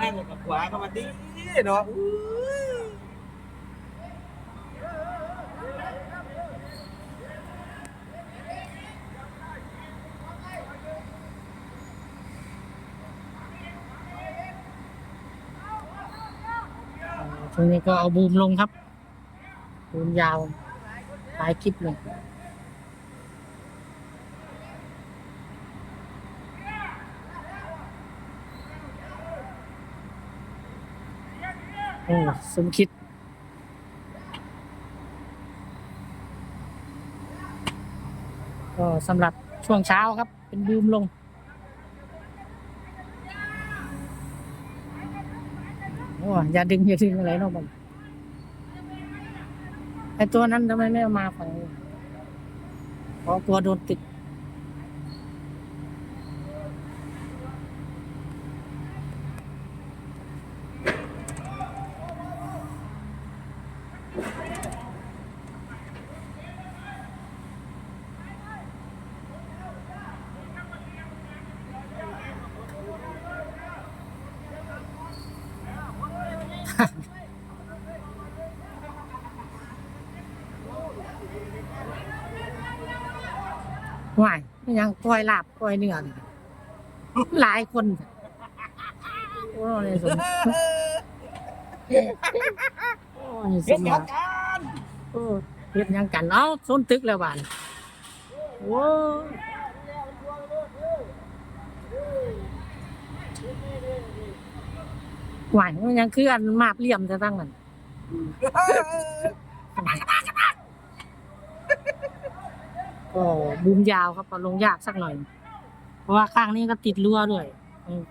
ข้างกับขวาเข้ามาดีเนาะอู้ยทีนี้ก็เอาบูมลงครับ บูมยาวท้ายคลิปเลยโอ้สมคิด ก็สำหรับช่วงเช้าครับ เป็นบูมลง โอ้อย่าดึงอย่าดึงอะไรนาะบังไอตัวนั้นทำไมไม่มาฝั่งนี้เพราะกลัวโดนติด หวายไม่ยังกล้อยลาบกล้อยเนื้อนี่หลายคนโอ้ยสมโอ้ยสเฮ็ดมหยังกันโอ้เฮ็ดหยังกันเอ้าส้นตึกแล้วบานโอ้ยหวายมันยังคืออันมาบเหลี่ยมจะตั้งมัน ก็บูมยาวครับเอาลงยากสักหน่อย เพราะว่าข้างนี้ก็ติดรั้วด้วยอืม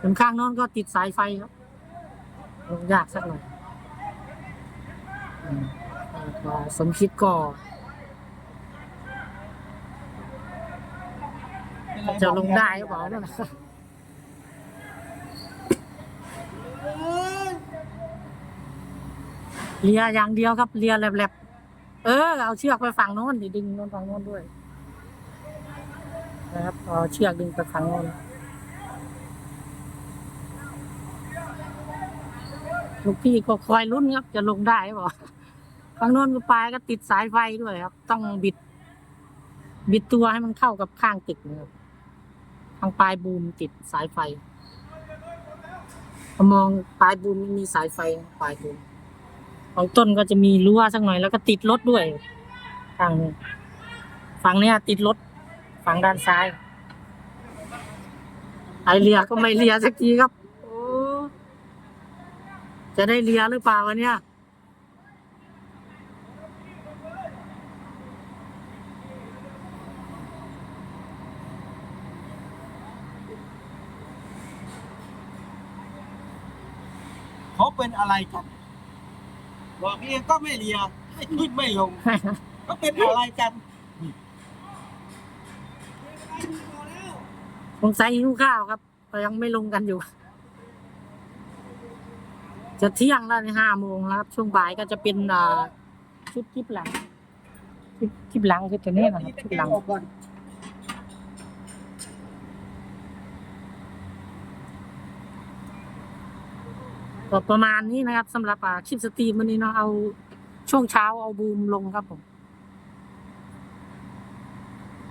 ส่วนข้างโน้นก็ติดสายไฟครับลงยากสักหน่อยอืมแล้วก็สมคิดก็จะลงได้หรือเปล่านั่นนะเลียอย่างเดียวครับเลียแหลบๆ เออ เอาเชือกไปฝั่งโน้นดิดึงโน้นฝั่งโน้นด้วย นะครับเอาเชือกดึงไปฝั่งโน้นลูกพี่ก็คอยลุ้นครับ จะลงได้หรือเปล่าฝั่งโน้นก็ปลายก็ติดสายไฟด้วยครับ ต้องบิด บิดตัวให้มันเข้ากับข้างตึกนะครับทางปลายบูมติดสายไฟมองปลายบูมมีสายไฟปลายบูม ของต้นก็จะมีรั้วสักหน่อยแล้วก็ติดรถด้วยฝั่งฝั่งเนี้ยติดรถฝั่งด้านซ้ายไอเลียก็ไม่เลียสักทีครับโอ้จะได้เลียหรือเปล่าวันเนี้ยเขาเป็นอะไรกัน บอกเองก็ไม่เลียไม่ขึ้นไม่ลงเขาเป็นอะไรกันสงสัยหิวข้าวครับก็ยังไม่ลงกันอยู่ จะเที่ยงแล้วในห้าโมงแล้วครับ ช่วงบ่ายก็จะเป็นอ่าชุดคลิปหลังคลิปคลิปหลังคือตัวนี้นะครับคลิปหลัง ก็ประมาณนี้นะครับสำหรับคลิปสตรีมวันนี้เนาะเอาช่วงเช้าเอาบูมลงครับผม